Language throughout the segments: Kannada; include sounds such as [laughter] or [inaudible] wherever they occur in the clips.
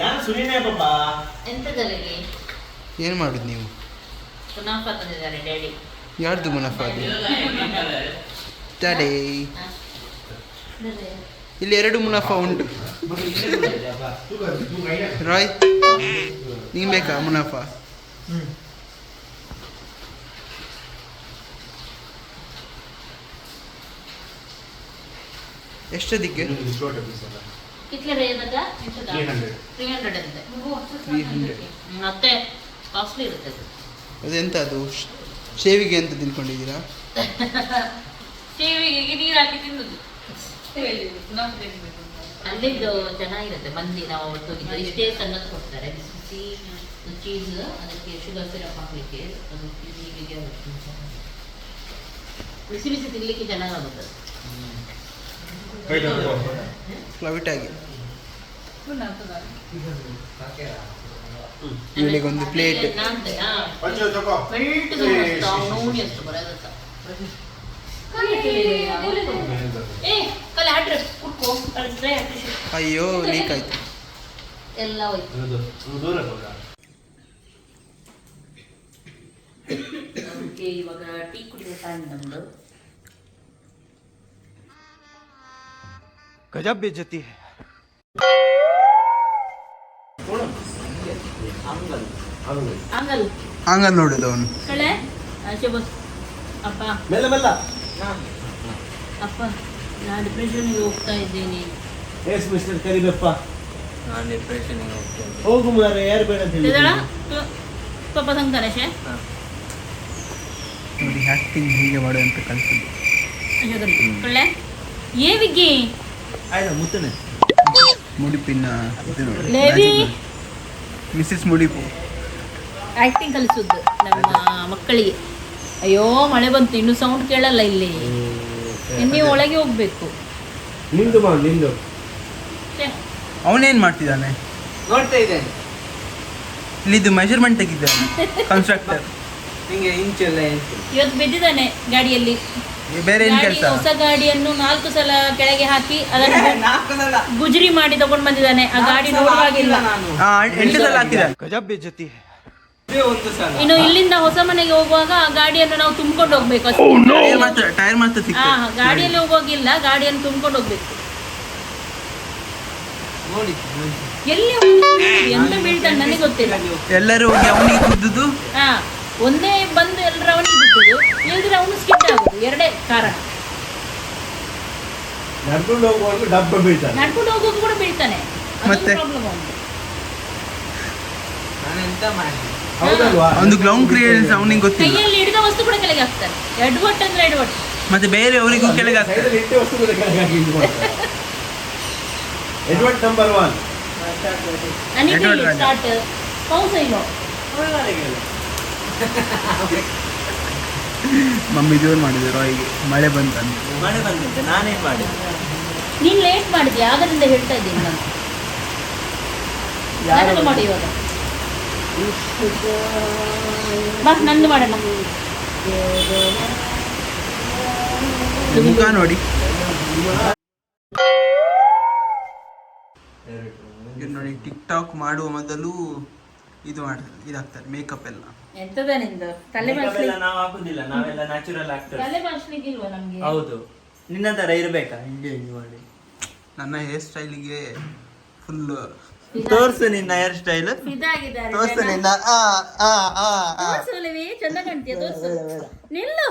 ನಾನು ಸುನಿನೇ ಪಾಪ ಎಂತದಲ್ಲಿಗೆ ಏನು ಮಾಡುದು ನೀವು? ಪುನಃ ತಂದಿದ್ದಾರೆ ಡ್ಯಾಡಿ. ಯಾರ್ದು ಮುನಫ ಅದು? ಡ್ಯಾಡಿ. ಇಲ್ಲಿ ಎರಡು ಮುನಾಫಾ ಉಂಟು. ರಾಯ್ ನಿಂಗೆ ಬೇಕಾ ಮುನಫ ಎಷ್ಟದಕ್ಕೆ ಅದೆಂತ ಅದು? ಸೇವಿಗೆ ಶೇವಿಗೆ ಅಂತ ತಿನ್ಕೊಂಡಿದ್ದೀರಾ? ಸೇವಿಗೆ ನೀರು ಹಾಕಿ ತಿನ್ನುದು. ಅಲ್ಲಿದ್ದು ಚೆನ್ನಾಗಿರುತ್ತೆ. ಮಂದಿ ನಾವು ಅವತ್ತು ಇಷ್ಟೇ ಸಣ್ಣದು ಕೊಡ್ತಾರೆ. ಬಿಸಿ ಚೀಸ್ ಅದಕ್ಕೆ ಶುಗರ್ ಸಿರಪ್ ಹಾಕ್ಲಿಕ್ಕೆ ಅದು ತಿನ್ಲಿಕ್ಕೆ ಬಿಸಿ ಬಿಸಿ ತಿನ್ಲಿಕ್ಕೆ ಚೆನ್ನಾಗಾಗುತ್ತೆ. ಫ್ಲವಿಟ್ ಆಗಿ. ಇವಳಿಗೊಂದು ಪ್ಲೇಟ್ ನೋಡಿ ಅಷ್ಟು ಬರೋದತ್ತ ಅಯ್ಯೋ ಲೀಕ್ ಆಯ್ತು. ಎಲ್ಲ ಹೋಯ್ತು. ಇವಾಗ ಟೀ ಕುಡಿಯೋ ಟೈಮ್ ನಮ್ದು. ಗಜಬ್ ಬೇಜತಿ ಹಂಗಲ್ ನೋಡಿದ ಅವನು. ಅಪ್ಪ. ಮೆಲ್ಲ ಮೆಲ್ಲ ಅಪ್ಪ. ನಾನು ಡಿಪ್ರೆಷನ್ಗೆ ಹೋಗ್ತಾ ಇದ್ದೀನಿ. ಎಸ್ ಮಿಸ್ಟರ್ ಕರಿಬೆಪ್ಪ ನಾನು ಡಿಪ್ರೆಷನ್ಗೆ ಹೋಗ್ತೀನಿ ಹೋಗು ಮಾರೆ ಯಾರು ಬೇಡ ಅಂತ ಹೇಳಿ ತಿದಳ ಪಾಪ ಸಂಕರೇಶೆ ನೋಡಿ ಆ್ಯಕ್ಟಿಂಗ್ ಹೀಗೆ ಮಾಡು ಅಂತ ಕಲಿಸಿದ್ದು. ಕಳ್ಳೆ ಏವಿಗೆ ಆಯ್ತಾ ಮುತ್ತನೆ? ಮುಡಿಪಿನ ಇದು ನೋಡಿ. ಲೇವಿ? ಮಿಸ್ಸಸ್ ಮುಡಿಪು ಆಕ್ಟಿಂಗ್ ಕಲಿಸುದು ನಮ್ಮ ಮಕ್ಕಳಿಗೆ. ಅಯ್ಯೋ ಮಳೆ ಬಂತು ಇನ್ನು ಸೌಂಡ್ ಕೇಳಲ್ಲ ಇಲ್ಲಿ. ನೀವು ಒಳಗೆ ಹೋಗ್ಬೇಕು. ನಿಂದು ಬಾ ನಿಂದು. ಅವನೇನ್ ಮಾಡ್ತಿದ್ದಾನೆ? ನೋಡ್ತಾ ಇದ್ದೇನೆ. ಇಲ್ಲಿದ್ದು ಮೆಜರ್ಮೆಂಟ್ ತೆಗಿದ್ದಾನೆ ಕನ್ಸ್ಟ್ರಕ್ಟರ್ ನಿಂಗೆ ಇಂಚ್ ಎಲ್ಲ ಇಂಚು ಇವತ್ತು ಬಿದ್ದಿದ್ದಾನೆ ಗಾಡಿಯಲ್ಲಿ. ಬೇರೆ ಏನ್ ಕೆಲಸ? ಹೊಸ ಗಾಡಿಯನ್ನು ನಾಲ್ಕು ಸಲ ಕೆಳಗೆ ಹಾಕಿ [laughs] ಅದನ್ನು ನಾಲ್ಕು ಸಲ. ಗುಜರಿ ಮಾಡಿ ತಗೊಂಡ್ ಬಂದಿದ್ದಾನೆ. ಆ ಗಾಡಿ ನೋಡುವಾಗಿಲ್ಲ ನಾನು. ಎಂಟು ಸಲ ಹಾಕಿದ್ದಾನೆ. ಗಜಬ್ ಬೇಜತಿ ಇದೇ ಒಂದು ಸಲ. ಇನ್ನು ಇಲ್ಲಿಂದ ಹೊಸ ಮನೆಗೆ ಹೋಗುವಾಗ ಆ ಗಾಡಿಯನ್ನು ನಾವು ತುಂಬಿಕೊಂಡು ಹೋಗ್ಬೇಕು ಅಷ್ಟೇ. ಟೈರ್ ಮಾತ್ರ ಟೈರ್ ಮಾತ್ರ ಸಿಕ್ತದೆ ಗಾಡಿಯಲ್ಲಿ ಹೋಗುವಾಗಿಲ್ಲ ಗಾಡಿಯನ್ನು ತುಂಬಿಕೊಂಡು ಹೋಗ್ಬೇಕು. ನೋಡಿ ಎಲ್ಲಿ ಹೋಗ್ಬೇಕು? ಎಂತ ಬೀಳ್ತಾನೆ ನನಗೆ ಗೊತ್ತಿಲ್ಲ. ಎಲ್ಲರೂ ಹೋಗಿ ಅವನಿಗೆ ಕುದ್ದುದು? ಹಾ ಒಂದೇ ಬಂದು ಎಲ್ಲರ ಅವನಿಗೆ ಬಿಟ್ಟುದು ಇಲ್ದ್ರೆ ಅವನು ಸ್ಕಿಟ್ ಆಗುದು. ಎರಡೇ ಕಾರಣ. ನಡ್ಕೊಂಡು ಹೋಗುವಾಗ ಡಬ್ಬ ಬೀಳ್ತಾನೆ. ನಡ್ಕೊಂಡು ಹೋಗೋದು ಕೂಡ ಬೀಳ್ತಾನೆ. ಮತ್ತೆ? ಪ್ರಾಬ್ಲಮ್ ಅವನು. ನಾನು ಎಂತ ಮಾಡಿ ಒಂದು ಗ್ರೌಂಡ್ ಕ್ಲಿಯರೆನ್ಸ್ ಅವನಿಗೆ ಗೊತ್ತಿಲ್ಲ. ಕೈಯಲ್ಲಿ ಹಿಡಿದ ವಸ್ತು ಕೂಡ ಕೆಳಗೆ ಹಾಕ್ತಾನೆ ಎಡ್ವಟ್ ಅಂದ್ರೆ ಎಡ್ವಟ್ ಮತ್ತೆ ಬೇರೆ ಅವರಿಗೂ ಕೆಳಗೆ ಹಾಕ್ತಾರೆ ಸೈಡಲ್ಲಿ ಇಟ್ಟೆ ವಸ್ತು ಕೂಡ ಕೆಳಗೆ ಹಾಕಿ ಇದು ಎಡ್ವರ್ಡ್ ನಂಬರ್ ಒನ್ ರಾಜ. ಸ್ಟಾರ್ಟ್ ಪೌಸ್ ಇಲ್ಲೋ ಮಮ್ಮಿ ಜೋರು ಮಾಡಿದೆ ರಾಯ್ಗೆ. ಮಳೆ ಬಂತಂತ. ಮಳೆ ಬಂದಂತೆ ನಾನೇನ್ ಮಾಡಿದ್ದೆ. ನೀನ್ ಲೇಟ್ ಮಾಡಿದ್ಯಾ? ಆಗದಿಂದ ಹೇಳ್ತಾ ಇದ್ದೀನಿ ನಾನು. ಮಾಡಿ ಇವಾಗ. ಬಾ ನಂದು ಮಾಡೋಣ. ಮುಖ ನೋಡಿ. ನೋಡಿ ಟಿಕ್ ಟಾಕ್ ಮಾಡುವ ಮೊದಲು ಇದು ಮಾಡ್ತಾರೆ ಇದಾಗ್ತಾರೆ ಮೇಕಪ್ ಎಲ್ಲ. ಎಂತದ ನಿಂದು? ತಲೆ ನಾವು ಹಾಕುದಿಲ್ಲ ನಾವೆಲ್ಲ ನ್ಯಾಚುರಲ್ ಆಗ್ತದೆ ತಲೆ ಬಾಚ್ಲಿಕ್ಕೆ ಇಲ್ವಾ ನಮ್ಗೆ? ಹೌದು. ನಿನ್ನ ತರ ಇರ್ಬೇಕಾ? ಹಿಂಗೆ ಹಿಂಗೆ ಮಾಡಿ. ನನ್ನ ಹೇರ್ ಸ್ಟೈಲಿಗೆ ಫುಲ್ ತೋರ್ಸು ನಿನ್ನ ಹೇರ್ ಸ್ಟೈಲ್ ಇದಾಗಿದ್ದಾರೆ ತೋರ್ಸು ನಿನ್ನ ಆ ಆ ಆ ಆ. ತೋರ್ಸು ಒಲಿವಿ, ಚಂದ ಕಾಣ್ತೀಯ ತೋರ್ಸು. ನಿಲ್ಲು.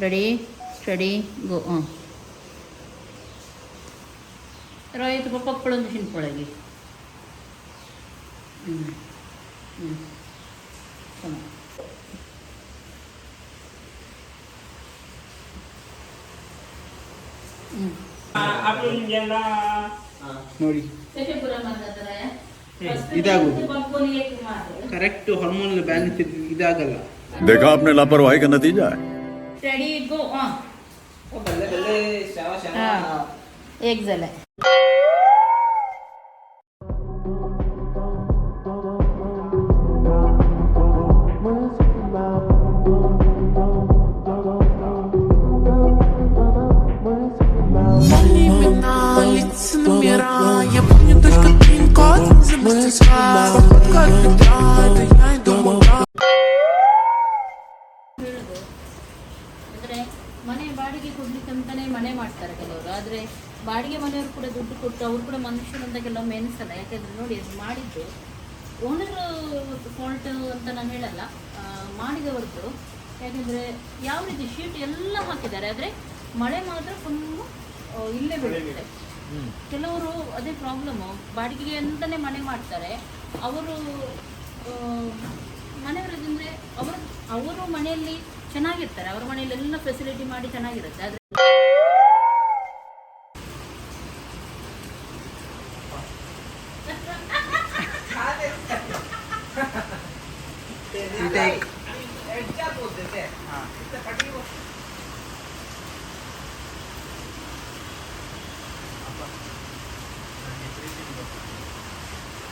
ರೆಡಿ ಸ್ಟಡಿ ಗೋ ಆನ್ ರಾಯ್ತು ಪಪ್ಪಕ್ಕಳೊಂದು ಹಿಂಡ್ಕೊಳಗೆ ನೋಡಿ ಇದಾಗುದು ಕರೆಕ್ಟ್ ಹಾರ್ಮೋನ್ ಬ್ಯಾಲೆನ್ಸ್ ಇದಾಗಲ್ಲ देखा आपने लापरवाही का नतीजा है Ready, go on. एक झालं Мне только пин-код, запустить вас Попытка от бедра, ಮನೆ ಬಾಡಿಗೆ ಕೊಡ್ಲಿಕ್ಕೆ ಅಂತಾನೆ ಮನೆ ಮಾಡ್ತಾರೆ ಕೆಲವರು. ಆದರೆ ಬಾಡಿಗೆ ಮನೆಯವರು ಕೂಡ ದುಡ್ಡು ಕೊಟ್ಟು ಅವ್ರು ಕೂಡ ಮನುಷ್ಯರು ಅಂತ ಕೆಲವೊಮ್ಮೆ ಎನಿಸಲ್ಲ ಯಾಕೆಂದ್ರೆ ನೋಡಿ ಅದು ಮಾಡಿದ್ದು ಓನರ್ ಫಾಲ್ಟ್ ಅಂತ ನಾನು ಹೇಳಲ್ಲ. ಮಾಡಿದವರದ್ದು. ಯಾಕೆಂದರೆ ಯಾವ ರೀತಿ ಶೀಟ್ ಎಲ್ಲ ಹಾಕಿದ್ದಾರೆ. ಆದರೆ ಮಳೆ ಮಾತ್ರ ಫುಲ್ ಇಲ್ಲೇ ಬೀಳುತ್ತೆ. ಕೆಲವರು ಅದೇ ಪ್ರಾಬ್ಲಮ್ಮು ಬಾಡಿಗೆಗೆ ಅಂತಾನೆ ಮನೆ ಮಾಡ್ತಾರೆ. ಅವರು ಮನೆಯವರದಂದ್ರೆ ಅವರು ಅವರು ಮನೆಯಲ್ಲಿ ಚೆನ್ನಾಗಿರ್ತಾರೆ. ಅವ್ರ ಮನೆಯಲ್ಲೆಲ್ಲ ಫೆಸಿಲಿಟಿ ಮಾಡಿ ಚೆನ್ನಾಗಿರುತ್ತೆ. ಆದರೆ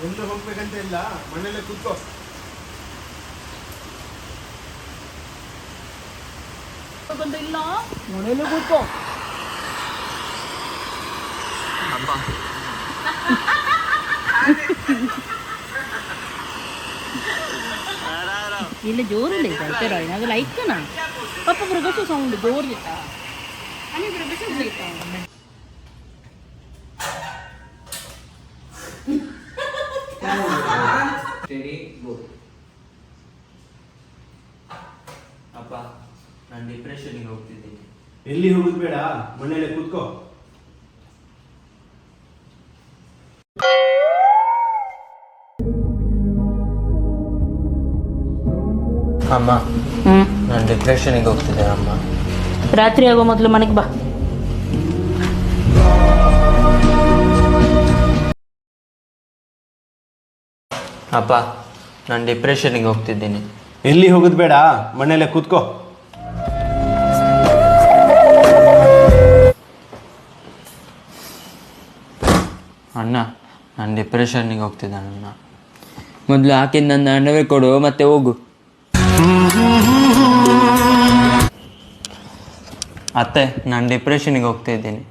ಎಲ್ಲೂ ಹೋಗ್ಬೇಕಂತ ಇಲ್ಲ. ಮನೆಯಲ್ಲೇ ಕೂತ್ಕೋ. നിർബന്ധം ഇല്ല മുനയിൽ കൂട്ടോ ಇಲ್ಲ ಜೋರಿಲ್ಲ ಇದು ಐತೆ ರಾಯ್ ಅದು ಲೈಕನ ಪಾಪ ಮೃಗಸು ಸೌಂಡ್ ಜೋರ್ ಇತ್ತ Ready, go. ಡಿಪ್ರೆಷನ್ಗೆ ಹೋಗ್ತಿದ್ದೀನಿ ಎಲ್ಲಿ ಹೋಗುದು ಬೇಡ? ಮನೇಲೆ ಕೂತ್ಕೋ. ಅಮ್ಮ ನಾನು ಡಿಪ್ರೆಷನ್ಗೆ ಹೋಗ್ತಿದ್ದೆ ಅಮ್ಮ. ರಾತ್ರಿ ಆಗೋ ಮೊದಲು ಮನೆಗೆ ಬಾ. ಅಪ್ಪ ನಾನು ಡಿಪ್ರೆಷನ್ಗೆ ಹೋಗ್ತಿದ್ದೀನಿ. ಎಲ್ಲಿ ಹೋಗುದು ಬೇಡ? ಮನೇಲೆ ಕೂತ್ಕೋ. ಅಣ್ಣ ನಾನು ಡಿಪ್ರೆಷನ್ಗೆ ಹೋಗ್ತಿದ್ದಾನೆ ಅಣ್ಣ. ಮೊದಲು ಹಾಕಿ ನನ್ನ ಅಣ್ಣವೇ ಕೊಡು ಮತ್ತೆ ಹೋಗು. ಅತ್ತೆ ನಾನು ಡಿಪ್ರೆಷನ್ಗೆ ಹೋಗ್ತಾ ಇದ್ದೀನಿ.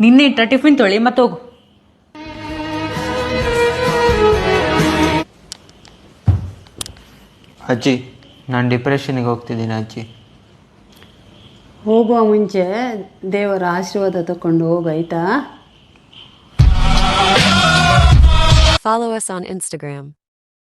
ನಿನ್ನೆ ಇಟ್ಟ ಟಿಫಿನ್ ತೊಳಿ ಮತ್ತೆ ಹೋಗು. ಅಜ್ಜಿ ನಾನು ಡಿಪ್ರೆಷನ್ಗೆ ಹೋಗ್ತಿದ್ದೀನಿ ಅಜ್ಜಿ. ಹೋಗುವ ಮುಂಚೆ ದೇವರ ಆಶೀರ್ವಾದ ತಕೊಂಡು ಹೋಗಾಯ್ತಾ Follow us on Instagram.